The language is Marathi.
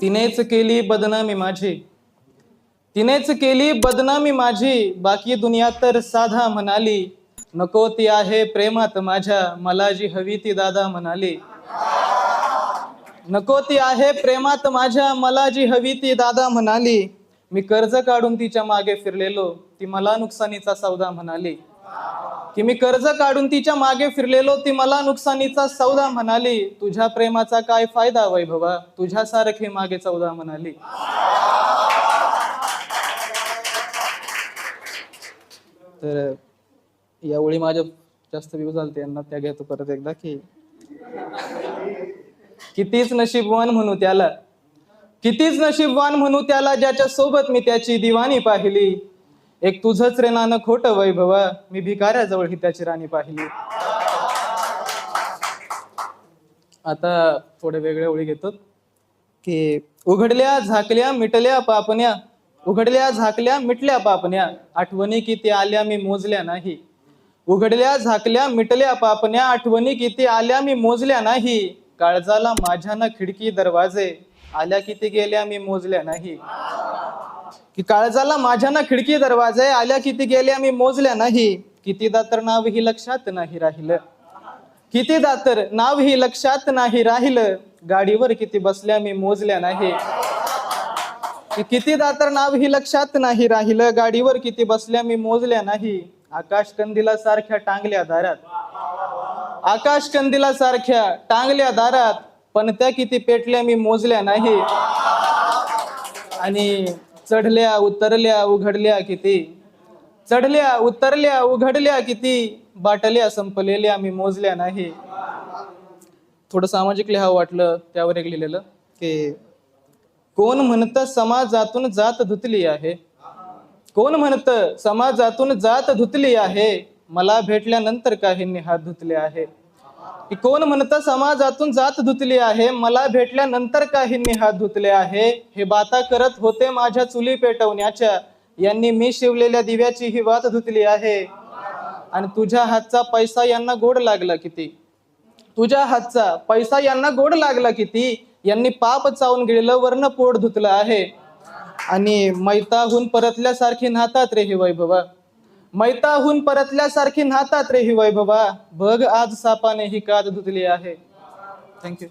तिनेच केली बदनामी माझी. तिनेच केली बदनामी माझी. बाकी दुनिया तर साधा म्हणाली. नको ती आहे प्रेमात माझ्या. मला जी हवी ती दादा म्हणाली. नको ती आहे प्रेमात माझ्या. मला जी हवी ती दादा म्हणाली. मी कर्ज काढून तिच्यामागे फिरलेलो. ती मला नुकसानीचा सौदा म्हणाली. की मी कर्ज काढून तिच्यामागे फिरलेलो ती मला नुकसानीचा सौदा म्हणाली. तुझ्या प्रेमाचा काय फायदा वैभवा? तुझ्यासारखी मागे चौदा म्हणाली. तर यावेळी माझ्या जास्त व्यू झालते यांना त्या घेतो परत एकदा की कितीच नशीबवान म्हणू त्याला. कितीच नशीबवान म्हणू त्याला ज्याच्या सोबत मी त्याची दिवाणी पाहिली. एक तुझंच रे नानं खोटं वैभवा. मी भिकाऱ्याजवळ ही त्याची राणी पाहिली. आता थोडे वेगळे ओळी घेतो. की उघडल्या झाकल्या मिटल्या पापण्या. उघडल्या झाकल्या मिटल्या पापण्या. आठवणी किती आल्या मी मोजल्या नाही. उघडल्या झाकल्या मिटल्या पापण्या. आठवणी किती आल्या मी मोजल्या नाही. काळजाला माझ्या ना खिडकी दरवाजे. आल्या किती गेल्या मी मोजल्या नाही. की काळजाला माझ्या ना खिडकी दरवाजे आल्या किती गेल्या मी मोजल्या नाही. कितीदा तर नाव ही लक्षात नाही राहिलं. कितीदा तर नाव ही लक्षात नाही राहिलं. गाडीवर किती बसल्या मी मोजल्या नाही. कितीदा तर नाव ही लक्षात नाही राहिलं. गाडीवर किती बसल्या मी मोजल्या नाही. आकाश कंदिला सारख्या टांगल्या दारात. आकाश कंदिला सारख्या टांगल्या दारात. पण त्या किती पेटल्या मी मोजल्या नाही. आणि चढल्या उतरल्या उघडल्या किती? चढल्या उतरल्या उघडल्या किती? बाटल्या संपलेल्या मी मोजल्या नाही. थोडं सामाजिक लिहावं वाटलं त्यावर एक लिहिलेलं की कोण म्हणतं समाजातून जात धुतली आहे? कोण म्हणतं समाजातून जात धुतली आहे? मला भेटल्यानंतर काहींनी हात धुतले आहे. की कोण म्हणतं समाजातून जात धुतली आहे मला भेटल्यानंतर काहींनी हात धुतले आहे. हे बाता करत होते माझ्या चुली पेटवण्याच्या. यांनी मी शिवलेल्या दिव्याची ही वात धुतली आहे. आणि तुझ्या हातचा पैसा यांना गोड लागला किती? तुझ्या हातचा पैसा यांना गोड लागला किती? यांनी पाप चावून गेलेलं वर्ण पोट धुतलं आहे. आणि मैताहून परतल्यासारखी नाहतात रे हे वैभवा. मैताहून परतल्यासारखी नातात रे ही वैभवा. बघ आज सापाने ही काद धुतली आहे. थँक्यू